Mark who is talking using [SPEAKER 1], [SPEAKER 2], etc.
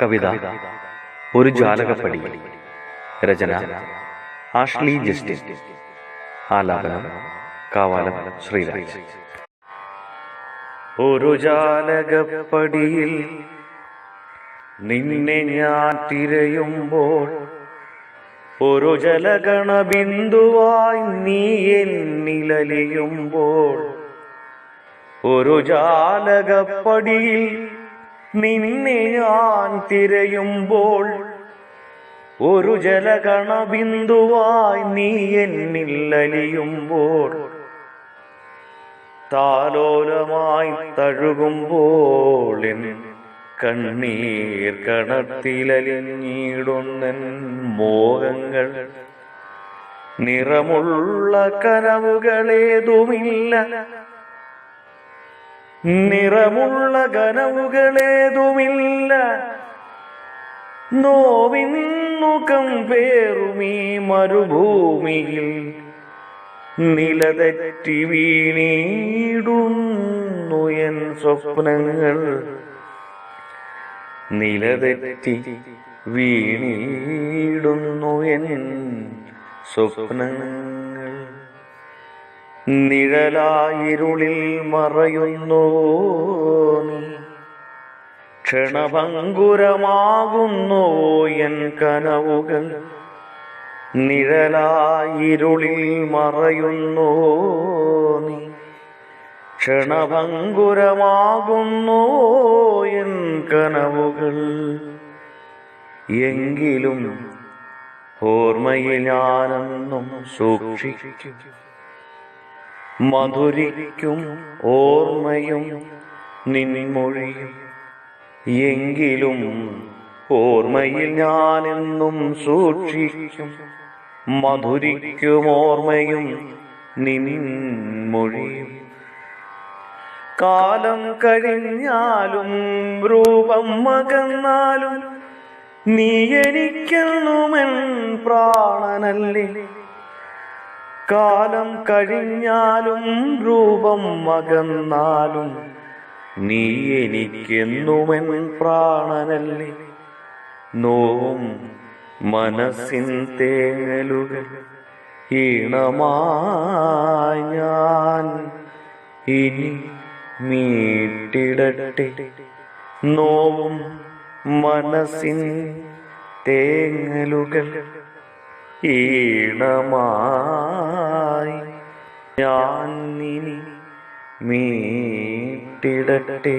[SPEAKER 1] കവിത ഒരു ജാലകപ്പടി രചന Ashley Justin ആലാപനം കാവാലം ശ്രീരാജ്. ഒരു ജാലകപ്പടിയിൽ നിന്നെ ഞാൻ തിരയുമ്പോൾ ഒരു ജലഗണ ബിന്ദുവായി നീ എന്നിലലിയുമ്പോൾ ഒരു ജാലകപ്പടിയിൽ നിന്നെ ഞാൻ തിരയുമ്പോൾ ഒരു ജലകണ ബിന്ദുവായി നീ എന്നില്ലലിയുമ്പോൾ താലോലമായി തഴുകുമ്പോൾ കണ്ണീർ കണത്തിലലിഞ്ഞിടുന്നൻ മോഹങ്ങൾ. നിറമുള്ള കനവുകളേതുമില്ല. നിറമുള്ള കനവുകളേതുമില്ല. നോവിന്നുകം പേറുമീ മരുഭൂമിയിൽ നിലതെറ്റി വീണീടുന്നു എൻ സ്വപ്നങ്ങൾ. നിലതെറ്റി വീണീടുന്നു എൻ സ്വപ്നങ്ങൾ. നിഴലായിരുളിൽ മറയുന്നു. ക്ഷണഭങ്കുരമാകുന്നു എൻ കനവുകൾ. നിഴലായിരുളിൽ മറയുന്നു. നീ ക്ഷണഭങ്കുരമാകുന്നു എൻ കനവുകൾ. എങ്കിലും ഓർമ്മയിലാനെന്നും സൂക്ഷിക്കും. മധുരിക്കും ഓർമ്മയും നിൻമൊഴിയും. എങ്കിലും ഓർമ്മയിൽ ഞാനെന്നും സൂക്ഷിക്കും. മധുരിക്കും ഓർമ്മയും നിൻമൊഴിയും. കാലം കഴിഞ്ഞാലും രൂപം മകന്നാലും നീ എനിക്കെന്നുമെൻ പ്രാണനല്ലേ? കാലം കഴിഞ്ഞാലും രൂപം മകന്നാലും നീ എനിക്കെന്നുമെൻ പ്രാണനല്ലേ? നോവും മനസ്സിൻ തേങ്ങലുകൾ ഈണമായി ഞാൻ ഇനി മീട്ടിടട്ടെ. നോവും മനസ്സിൻ തേങ്ങലുകൾ ഈണമായി ഞാൻ നിനി മീട്ടിടട്ടെ.